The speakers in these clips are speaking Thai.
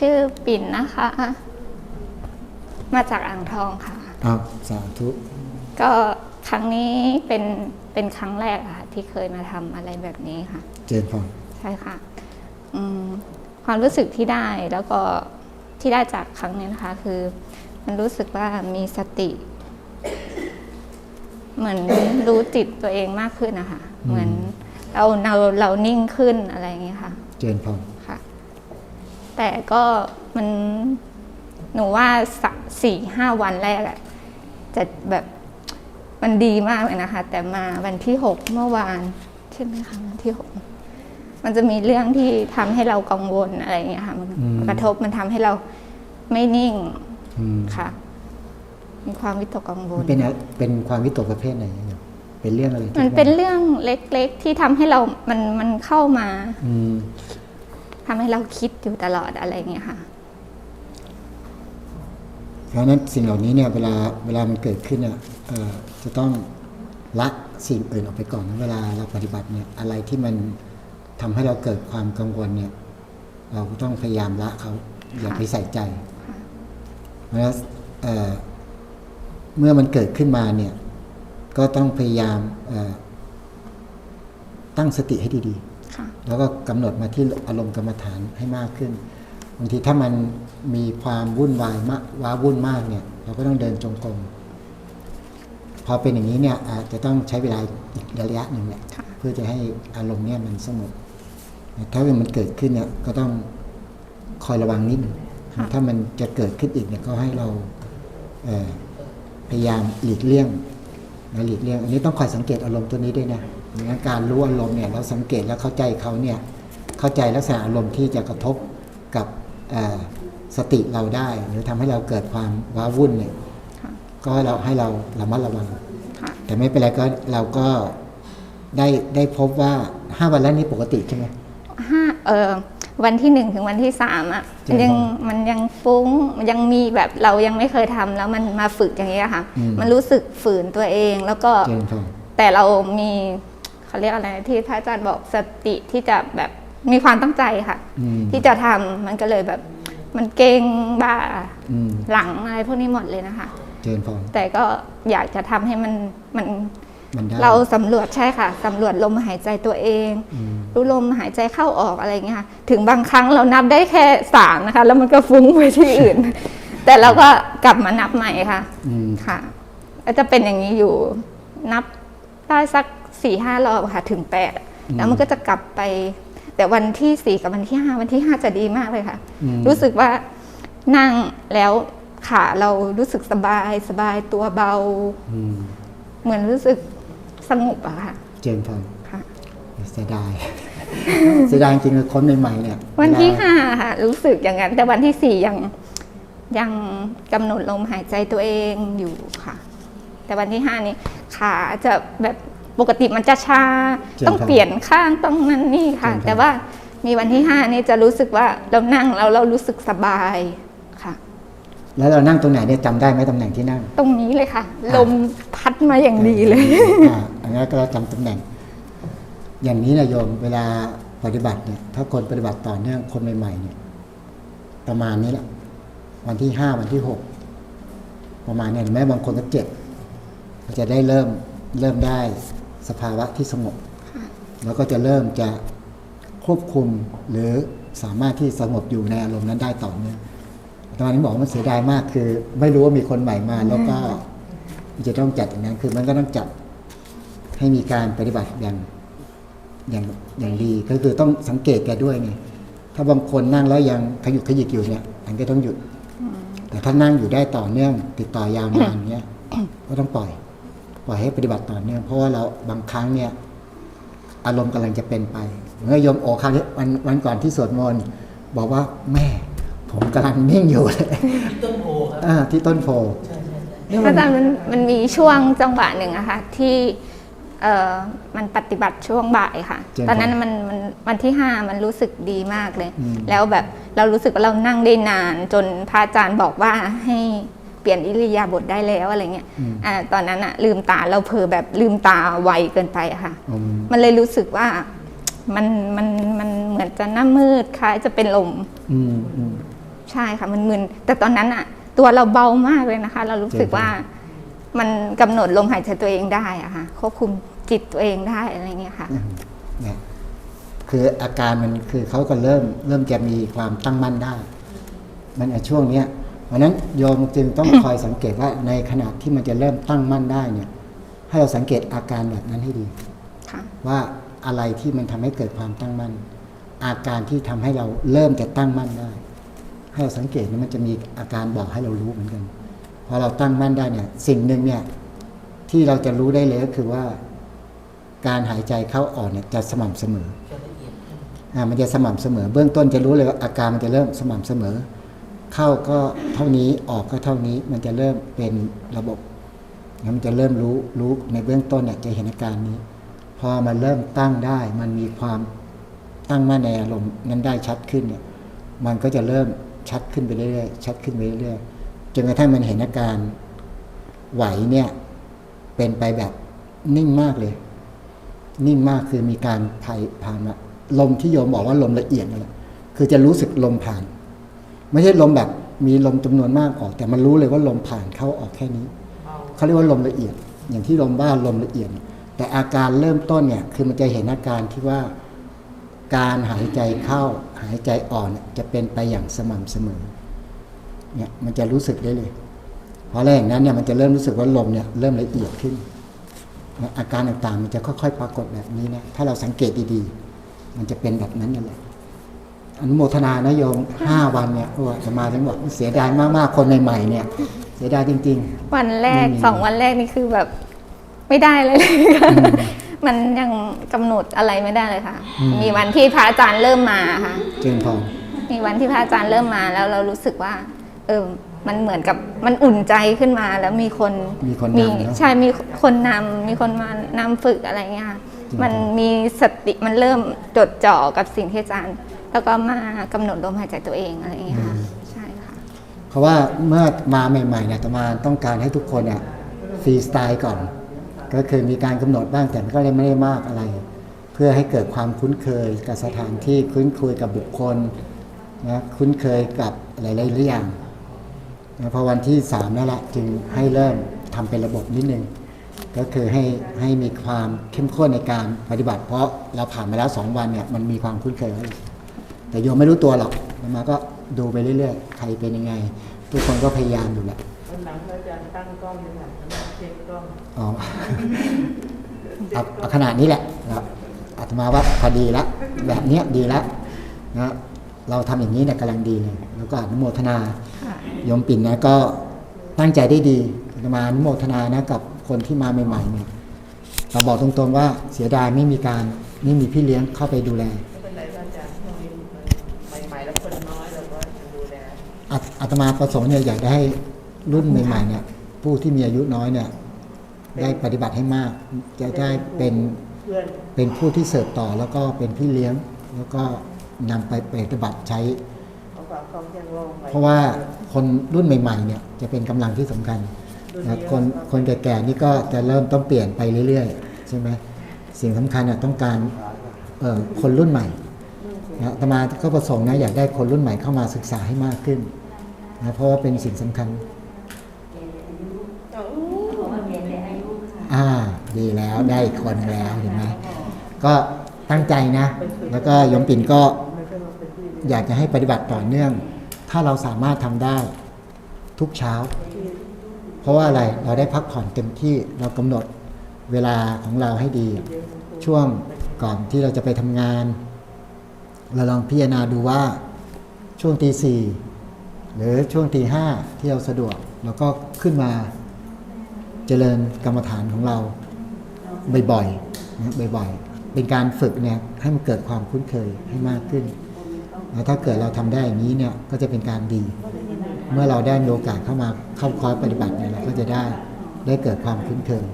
ชื่อปิ่นนะคะ มาจากอ่างทองค่ะ ครับสาธุก็ครั้งนี้เป็นเป็นครั้งแรกอะค่ะ ที่เคยมาทำอะไรแบบนี้ค่ะ เจนพรใช่ค่ะอืมความรู้สึกที่ได้แล้วก็ที่ได้จากครั้งนี้นะคะ คือ มันรู้สึกว่ามีสติ เหมือนรู้จิตตัวเองมากขึ้นนะคะ เหมือนเราเราเรานิ่งขึ้นอะไรอย่างเงี้ยค่ะ เจนพรค่ะ แต่ก็มันหนูว่าสักสี่ห้าวันแรกอะจะแบบมันดีมากเลยนะคะ แต่มาวันที่หกเมื่อวานใช่ไหมคะวันที่หกมันจะมีเรื่องที่ทำให้เรากังวลอะไรอย่างเงี้ยค่ะ มันกระทบมันทำให้เราไม่นิ่งอืมค่ะ มีความวิตกกังวมัลนเป็นอะเป็นความวิตกประเภทไหนเนี่ยเป็นเรื่องอะไรที่มันเป็นว่าเรื่องเล็กๆที่ทำให้เรา มันมันเข้ามา อืม ทำให้เราคิดอยู่ตลอดอะไรอย่างเงี้ยค่ะ เพราะฉะนั้นสิ่งเหล่านี้เนี่ยเวลาเวลามันเกิดขึ้นเนี่ยเอ่อจะต้องละสิ่งอื่นออกไปก่อนนะเวลาเราปฏิบัติเนี่ยอะไรที่มันทำให้เราเกิดความกังวลเนี่ย เราก็ต้องพยายามละเขาอย่าไปใส่ใจ เพราะฉะนั้นเอ่อเมื่อมันเกิดขึ้นมาเนี่ย ก็ต้องพยายามเอ่อตั้งสติให้ดีๆค่ะ แล้วก็กำหนดมาที่อารมณ์กรรมฐานให้มากขึ้นบางทีถ้ามันมีความวุ่นวายมากว้าวุ่นมากเนี่ย เราก็ต้องเดินจงกรมพอเป็นอย่างนี้เนี่ยอาจจะต้องใช้เวลาอีกระยะหนึ่งแหละค่ะเพื่อจะให้อารมณ์เนี่ยมันสงบแต่ถ้ามันเกิดขึ้นเนี่ยก็ต้องคอยระวังนิดหนึงถ้ามันจะเกิดขึ้นอีกเนี่ยก็ให้เราเอ่อพยายามหลีกเลี่ยง นะหลีกเลี่ยงอันนี้ต้องคอยสังเกตอารมณ์ตัวนี้ด้วยนะอย่างนั้นการรู้อารมณ์เนี่ยเราสังเกตแล้วเข้าใจเขาเนี่ยเข้าใจลักษณะอารมณ์ที่จะกระทบกับเอ่อสติเราได้ หรือทำให้เราเกิดความว้าวุ่นเนี่ยค่ะก็เราให้เราระมัดระวังค่ะแต่ไม่เป็นไรก็เราก็ได้ได้พบว่าห้าวันแรกนี้ปกติใช่ไหมห้าเออ วันที่หนึ่งถึงวันที่สามอะเจริญมันยังพรมันยังฟุ้งมันยังมีแบบเรายังไม่เคยทำแล้วมันมาฝึกอย่างนี้ยค่ะอืมมันรู้สึกฝืนตัวเองแล้วก็เจริญพรแต่เรามีเขาเรียกอะไรที่พระอาจารย์บอกสติที่จะแบบมีความตั้งใจค่ะอืมที่จะทำมันก็เลยแบบมันเก่งบ้าอืมหลังอะไรพวกนี้หมดเลยนะคะเจริญพรแต่ก็อยากจะทำให้มันมัน มันได้ เราสำรวจใช่ค่ะสำรวจลมหายใจตัวเองอืม รู้ลมหายใจเข้าออกอะไรอย่างเงี้ยค่ะถึงบางครั้งเรานับได้แค่สามนะคะ แล้วมันก็ฟุ้งไปที่อื่น แต่เราก็กลับมานับใหม่ค่ะ อืมค่ะก็จะเป็นอย่างนี้อยู่นับได้สักสี่ห้ารอบค่ะถึงแปดแล้วมันก็จะกลับไป แต่วันที่สี่กับวันที่ห้าวันที่ห้าจะดีมากเลยค่ะ อืมรู้สึกว่านั่งแล้วขาเรารู้สึกสบายสบายตัวเบา อืม เหมือนรู้สึก สงบอะค่ะ เจริญพรค่ะเสียดายเสียดายจริงๆเลยคนใหม่ๆเนี่ย วันที่เาห้าค่ะ รู้สึกอย่างนั้น แต่วันที่สี่ยังยังกำหนดลมหายใจตัวเองอยู่ค่ะ แต่วันที่ห้านี้ขาจะแบบปกติมันจะชา ต้องเปลี่ยนข้างต้องนั่นนี่ค่ะ แต่ว่ามีวันที่ห้านี้จะรู้สึกว่าเรานั่งแล้วเรารู้สึกสบายค่ะ แล้วเรานั่งตรงไหนเนี่ยจำได้ไหมตำแหน่งที่นั่ง ตรงนี้เลยค่ะ ลมพัดมาอย่างดีเลยอ่าอันนี้นก็เราจำตำแหน่ง อย่างนี้นะโยมเวลาปฏิบัติเนี่ย ถ้าคนปฏิบัติต่อเนื่องคนใหม่ๆเนี่ย ประมาณนี้แหละวันที่ห้าวันที่หกประมาณเนี่ยแม้บางคนก็เจ็ดก็จะได้เริ่มเริ่มได้สภาวะที่สงบแล้วก็จะเริ่มจะควบคุมหรือสามารถที่สงบอยู่ในอารมณ์นั้นได้ต่อเนื่อง ตอนนี้บอกว่ามันเสียดายมากคือ ไม่รู้ว่ามีคนใหม่มา แล้วก็จะต้องจัดอย่างนั้น คือมันก็ต้องจัดให้มีการปฏิบัติอย่างอย่างอย่างดีก็คือต้องสังเกตแกด้วยไงถ้าบางคนนั่งแล้วยังขยุกขยิกอยู่เนี่ยอันก็ต้องหยุด แต่ถ้านั่งอยู่ได้ต่อเนื่องติดต่อยาวนานเนี่ยก็ต้องปล่อย ปล่อยให้ปฏิบัติต่อเนื่องเพราะว่าเราบางครั้งเนี่ย อารมณ์กำลังจะเป็นไปเมื่อโยมโอคราวนี้วันวันก่อนที่สวดมนต์บอกว่าแม่ ผมกำลังนิ่งอยู่เลยต้นโพครับอ่าที่ต้นโพใช่ใช่ใช่เนี่ยพมัระนอาจารย์มันมันมีช่วงจังหวะหนึ่งอะค่ะที่เอ่อมันปฏิบัติช่วงบ่ายค่ะเจนตอนนั้นมันมันวันที่ห้ามันรู้สึกดีมากเลยอืมแล้วแบบเรารู้สึกว่าเรานั่งได้นาน จนพระอาจารย์บอกว่าให้เปลี่ยนอิริยาบถได้แล้วอะไรเงี้ยอืมอ่าตอนนั้นอะลืมตาเราเผลอแบบลืมตาไวเกินไปอะค่ะอืมมันเลยรู้สึกว่ามันมันมันเหมือนจะหน้ามืดคล้ายจะเป็นลมอืมอืม ใช่ค่ะมันมึนแต่ตอนนั้นอะตัวเราเบามากเลยนะคะ เรารู้สึกว่ามันกำหนดลมหายใจตัวเองได้อะค่ะควบคุมจิตตัวเองได้อะไรเงี้ยค่ะอืมเนี่ยคืออาการมันคือเขาก็เริ่มเริ่มจะมีความตั้งมั่นได้ มันในช่วงเนี้ยเพราะฉะนั้นโยมจึงต้องคอยสังเกตว่าในขณะที่มันจะเริ่มตั้งมั่นได้เนี่ย ให้เราสังเกตอาการแบบนั้นให้ดีค่ะว่าอะไรที่มันทำให้เกิดความตั้งมั่น อาการที่ทำให้เราเริ่มจะตั้งมั่นได้ ให้เราสังเกตเนี่ยมันจะมีอาการบอกให้เรารู้เหมือนกันพอเราตั้งมั่นได้เนี่ย สิ่งหนึ่งเนี่ยที่เราจะรู้ได้เลยก็คือว่า การหายใจเข้าออกเนี่ยจะสม่ำเสมอจะละเอียดขึ้นอ่ามันจะสม่ำเสมอ เบื้องต้นจะรู้เลยว่าอาการมันจะเริ่มสม่ำเสมอ เข้าก็เท่านี้ออกก็เท่านี้ มันจะเริ่มเป็นระบบแล้วมันจะเริ่มรู้รู้ในเบื้องต้นเนี่ยจะเห็นอาการนี้ พอมันเริ่มตั้งได้ มันมีความตั้งมั่นในอารมณ์นั้นได้ชัดขึ้นเนี่ย มันก็จะเริ่ม ชัดขึ้นไปเรื่อยๆชัดขึ้นไปเรื่อยๆจนกระทั่งมันเห็นอาการไหวเนี่ยเป็นไปแบบนิ่งมากเลย นิ่งมากคือมีการผ่านผ่านลมที่โยมบอกว่าลมละเอียดนั่นแหละคือจะรู้สึกลมผ่าน ไม่ใช่ลมแบบมีลมจำนวนมากออก แต่มันรู้เลยว่าลมผ่านเข้าออกแค่นี้เขาเรียกว่าลมละเอียด อย่างที่ลมบ้าลมละเอียด แต่อาการเริ่มต้นเนี่ยคือมันจะเห็นอาการที่ว่า การหายใจเข้าหายใจอ่อนเนี่ยจะเป็นไปอย่างสม่ำเสมอเนี่ยมันจะรู้สึกได้เลยเพราะแรกนั้นเนี่ยมันจะเริ่มรู้สึกว่าลมเนี่ยเริ่มละเอียดขึ้น อาการต่างๆมันจะค่อยๆปรากฏแบบนี้นะถ้าเราสังเกตดีๆ มันจะเป็นแบบนั้นนั่นแหละอนุโมทนานะโยมห้าวันเนี่ยโอ้จะมาถึงบอกเสียดายมากๆคนใหม่ๆเนี่ยเสียดายจริงวันแรกไม่มีสองวันแรกนี่คือแบบไม่ได้เลยค่ะ มันยังกำหนดอะไรไม่ได้เลยค่ะมีวันที่พระอาจารย์เริ่มมาค่ะๆเจริญพร มีวันที่พระอาจารย์เริ่มมาแล้วเรารู้สึกว่า เออมันเหมือนกับมันอุ่นใจขึ้นมาแล้วมีคนมีคนมีนำเนอะใช่มีคนนำมีคนมานำฝึกอะไรเงี้ยค่ะจริงมันมีสติมันเริ่มจดจ่อกับสิ่งที่อาจารย์ แล้วก็มากำหนดลมหายใจตัวเองอะไรเงี้ยค่ะใช่ค่ะ เพราะว่าเมื่อมาใหม่ๆเนี่ยอาตมาต้องการให้ทุกคนเนี่ยฟรีสไตล์ก่อน ก็คือมีการกำหนดบ้างแต่ก็เลยไม่ได้มากอะไร เพื่อให้เกิดความคุ้นเคยกับสถานที่คุ้นเคยกับบุคคลนะคุ้นเคยกับหลายๆเรื่องนะพอวันที่สามนั่นแหละจึงให้เริ่มทำเป็นระบบนิดนึงก็คือให้ให้มีความเข้มข้นในการปฏิบัติ เพราะเราผ่านมาแล้วสองวันเนี่ยมันมีความคุ้นเคยแล้วแต่โยมไม่รู้ตัวหรอกมาก็ดูไปเรื่อยๆ ใครเป็นยังไง ทุกคนก็พยายามอยู่แหละวันหลังพระอาจารย์ตั้งกล้องเลยค่ะสำหรับเช็คกล้องอ๋อเอาเอาขนาดนี้แหละนะครับอาตมาว่าพอดีละแบบเนี้ยดีละนะเราทำอย่างนี้เนี่ยกำลังดีเลยแล้วก็อนุโมทนาค่ะโยมปิ่นนะก็ตั้งใจได้ดีอาตมาอนุโมทนานะกับคนที่มาใหม่ๆเนี่ยเราบอกตรงๆว่าเสียดายไม่มีการไม่มีพี่เลี้ยงเข้าไปดูแลไม่เป็นไรพระอาจารย์ช่วงนี้ใหม่ๆแล้วคนน้อยเราก็จะดูแลอาอาตมาประสงค์เนี่ยอยากได้ให้รุ่นใหม่ๆเนี่ย ผู้ที่มีอายุน้อยเนี่ยได้ปฏิบัติให้มาก จะได้เป็นเพื่อนเป็นผู้ที่เสิร์ฟต่อแล้วก็เป็นพี่เลี้ยง แล้วก็นำไปปฏิบัติใช้เอาฝากกล้องแจ้งโลกไเพราะว่าคนรุ่นใหม่ๆเนี่ยจะเป็นกำลังที่สำคัญนะคนคนแก่ๆนี่ก็จะเริ่มต้องเปลี่ยนไปเรื่อยๆ ใช่ไหมสิ่งสำคัญน่ะต้องการเอ่อคนรุ่นใหม่นะอาตมาก็ประสงค์นะอยากได้คนรุ่นใหม่เข้ามาศึกษาให้มากขึ้นนะเพราะว่าเป็นสิ่งสำคัญ อ่า ดีแล้วได้อีกคนแล้วเห็นไหมก็ตั้งใจนะ แล้วก็ยมปิ่นก็อยากจะให้ปฏิบัติต่อเนื่อง ถ้าเราสามารถทำได้ทุกเช้า เพราะว่าอะไรเราได้พักผ่อนเต็มที่เรากำหนดเวลาของเราให้ดี ช่วงก่อนที่เราจะไปทำงาน เราลองพิจารณาดูว่าช่วงตีสี่หรือช่วงตีห้าที่เราสะดวกเราก็ขึ้นมา เจริญกรรมฐานของเราบ่อยๆนะบ่อยๆ เป็นการฝึกเนี่ยให้มันเกิดความคุ้นเคยให้มากขึ้นแล้วถ้าเกิดเราทำได้อย่างนี้เนี่ยก็จะเป็นการดี เมื่อเราได้มีโอกาสเข้ามาเข้าคอร์สปฏิบัติเนี่ยเราก็จะได้ได้เกิดความคุ้นเคย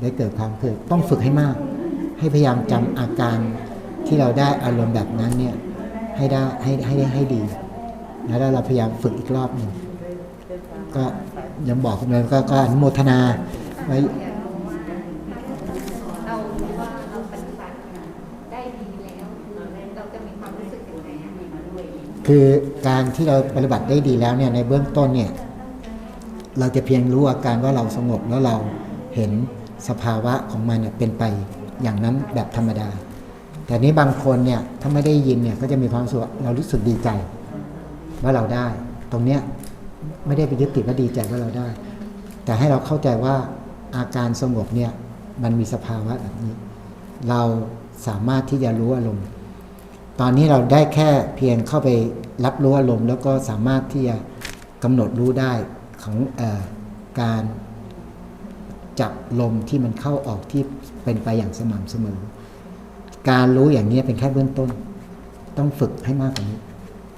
ได้เกิดความเคยต้องฝึกให้มาก ให้พยายามจำอาการที่เราได้อารมณ์แบบนั้นเนี่ยให้ได้ให้ให้ได้ให้ดี แล้วเราพยายามฝึกอีกรอบหนึ่งก็ ยังบอกเลยก็ก็อนุโมทนาไว้เรารู้ว่าเราปฏิบัติได้ดีแล้วเราจะมีความรู้สึกยังไงอะคือคือการที่เราปฏิบัติได้ดีแล้วเนี่ยในเบื้องต้นเนี่ยเราจะเพียงรู้อาการว่าเราสงบแล้วเราเห็นสภาวะของมันเนี่ยเป็นไปอย่างนั้นแบบธรรมดา แต่นี้บางคนเนี่ยถ้าไม่ได้ยินเนี่ยก็จะมีความรู้สึกว่าเรารู้สึกดีใจว่าเราได้ ตรงเนี้ย ไม่ได้ไปยึดติดว่าดีใจว่าเราได้ แต่ให้เราเข้าใจว่าอาการสงบเนี่ยมันมีสภาวะแบบนี้ เราสามารถที่จะรู้อารมณ์ ตอนนี้เราได้แค่เพียงเข้าไปรับรู้อารมณ์ แล้วก็สามารถที่จะกำหนดรู้ได้ของออการจับลมที่มันเข้าออกที่เป็นไปอย่างสม่ำเสมอ การรู้อย่างนี้เป็นแค่เบื้องต้น ต้องฝึกให้มากกว่านี้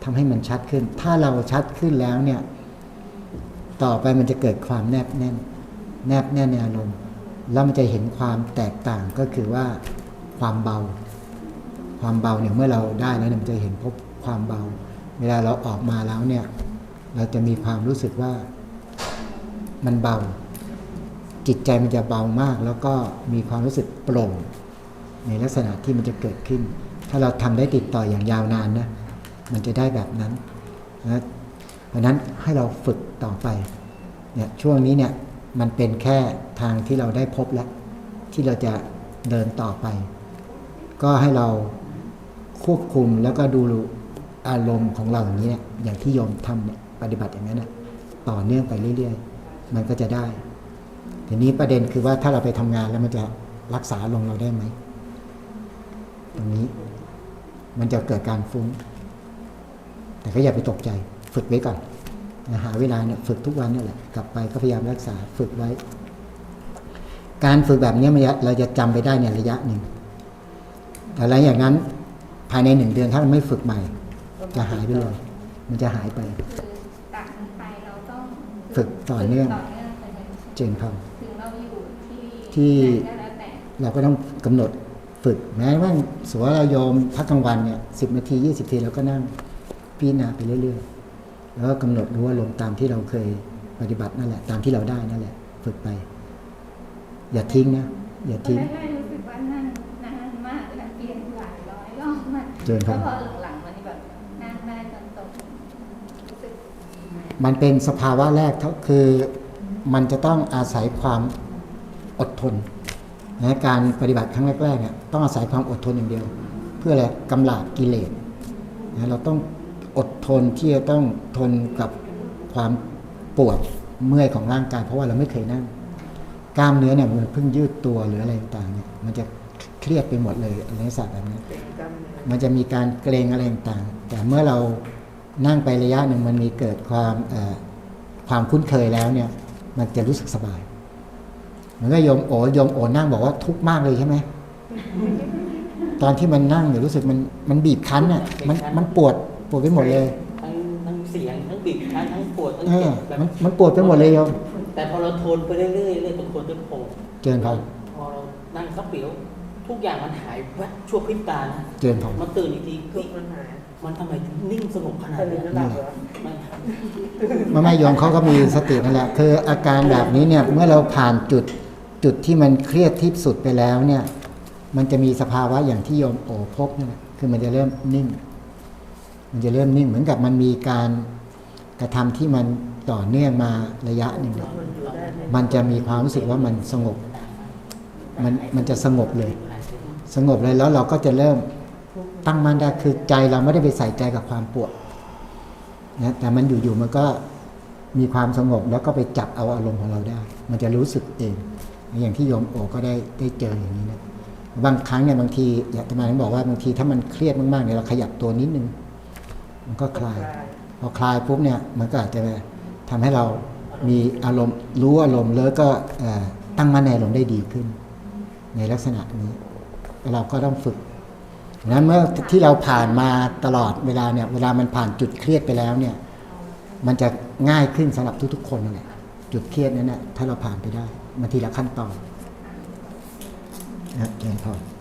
ทำให้มันชัดขึ้น ถ้าเราชัดขึ้นแล้วเนี่ย ต่อไปมันจะเกิดความแนบแน่น แนบแน่นในอารมณ์ แล้วมันจะเห็นความแตกต่างก็คือว่าความเบา ความเบาเนี่ยเมื่อเราได้แล้วเนี่ยมันจะเห็นพบความเบา เวลาเราออกมาแล้วเนี่ย เราจะมีความรู้สึกว่ามันเบา จิตใจมันจะเบามาก แล้วก็มีความรู้สึกโปร่ง ในลักษณะที่มันจะเกิดขึ้น ถ้าเราทำได้ติดต่ออย่างยาวนานนะมันจะได้แบบนั้นนะ เพราะนั้นให้เราฝึกต่อไปเนี่ยช่วงนี้เนี่ยมันเป็นแค่ทางที่เราได้พบแล้ว ที่เราจะเดินต่อไป ก็ให้เราควบคุมแล้วก็ดูอารมณ์ของเราอย่างนี้เนี่ยอย่างที่โยมทำเนี่ยปฏิบัติอย่างนั้นนะต่อเนื่องไปเรื่อยๆ มันก็จะได้ ทีนี้ประเด็นคือว่าถ้าเราไปทำงานแล้วมันจะรักษาลงเราได้ไหมตรงนี้มันจะเกิดการฟุ้ง แต่ก็อย่าไปตกใจ ฝึกไว้ก่อนนะหาเวลาเนี่ยฝึกทุกวันนี่แหละกลับไปก็พยายามรักษาฝึกไว้ การฝึกแบบนี้มันจะเราจะจำไปได้ในระยะหนึ่งแต่หลังอย่างนั้นภายในหนึ่งเดือนถ้ามันไม่ฝึกใหม่ จะหายไปเลย มันจะหายไปคือจากนี้ไปเราต้องฝึกต่อเนื่องต่อเนื่องไปเลยเจนพอถึงเราอยู่ที่ที่ไหนก็แล้วแต่เราก็ต้องกำหนดฝึกแม้ว่าสมมติว่าเราโยมพักกลางวันเนี่ยสิบนาทียี่สิบทีเราก็นั่งพิจารณาไปเรื่อยๆ แล้วก็กำหนดรู้ว่าลงตามที่เราเคยปฏิบัตินั่นแหละ ตามที่เราได้นั่นแหละ ฝึกไป อย่าทิ้งนะ อย่าทิ้งแรกๆรู้สึกว่านั่งนานมากเลยเปลี่ยนหลายร้อยรอบมากเจริญพรแล้วพอหลังๆมันแบบนั่งได้จนตกรู้สึกมันเป็นสภาวะแรกเท่าคือมันจะต้องอาศัยความอดทนนะการปฏิบัติครั้งแรกๆเนี่ยต้องอาศัยความอดทนอย่างเดียว เพื่ออะไรกำลาบกิเลสนะเราต้อง อดทนที่จะต้องทนกับความปวดเมื่อยของร่างกาย เพราะว่าเราไม่เคยนั่ง กล้ามเนื้อเนี่ยมันเพิ่งยืดตัวหรืออะไรต่างเนี่ยมันจะเครียดไปหมดเลยในศาสตร์แบบนี้เป็นกล้ามเนื้อมันจะมีการเกรงอะไรต่างแต่เมื่อเรานั่งไประยะหนึ่งมันมีเกิดความความคุ้นเคยแล้วเนี่ย มันจะรู้สึกสบายเหมือนกับโยมโอโยมโอนั่งบอกว่าทุกข์มากเลยใช่ไหมตอนที่มันนั่งเนี่ยรู้สึกมันมันบีบคั้นอะมันมันปวด ปวดไปหมดเลยทั้งทั้งเสียงทั้งบีบคั้นทั้งปวดทั้งเอเจ็อบแบบมันมันปวดไปหมดเลยโยมแต่พอเราทนไปเรื่อยๆเรื่อยๆจนคนจนโผล่เจริญพรพอเรานั่งสักเปียวทุกอย่างมันหายแวบชั่วพริบตานะเจริญพรมาตื่นอีกทีทุเฮ้ยกมันหายมันทำไมถึงนิ่งสงบขนาดตื่นนี้แล้วหลับเหรอไม่ครับไม่ไม่โยมเขาก็มีสตินั่นแหละคืออาการแบบนี้เนี่ยเมื่อเราผ่านจุดจุดที่มันเครียดที่สุดไปแล้วเนี่ย มันจะมีสภาวะอย่างที่โยมโอพบนี่แหละคือมันจะเริ่มนิ่ง มันจะเริ่มนิ่งเหมือนกับมันมีการกระทำที่มันต่อเนื่องมาระยะหนึ่งมันอยู่ได้ไหมมันจะมีความรู้สึกว่ามันสงบ มันมันจะสงบเลย สงบเลยแล้วเราก็จะเริ่มตั้งมั่นได้คือใจเราไม่ได้ไปใส่ใจกับความปวดนะแต่มันอยู่ๆมันก็มีความสงบแล้วก็ไปจับเอาอารมณ์ของเราได้ มันจะรู้สึกเอง อย่างที่โยมโอก็ได้ได้เจออย่างนี้นะบางครั้งเนี่ยบางทีอยากจะมาบอกว่าบางทีถ้ามันเครียดมากๆเนี่ยเราขยับตัวนิดนึง มันก็คลาย พอคลายปุ๊บเนี่ยมันก็อาจจะทำให้เรามีอารมณ์รู้อารมณ์แล้วก็ตั้งมั่นในอารมณ์ได้ดีขึ้น ในลักษณะนี้ เราก็ต้องฝึกนั้นเมื่อที่เราผ่านมาตลอดเวลาเนี่ยเวลามันผ่านจุดเครียดไปแล้วเนี่ยมันจะง่ายขึ้นสำหรับทุกๆ คนนั่นแหละจุดเครียดนั้นนะถ้าเราผ่านไปได้มาทีละขั้นตอนนะเจริญพร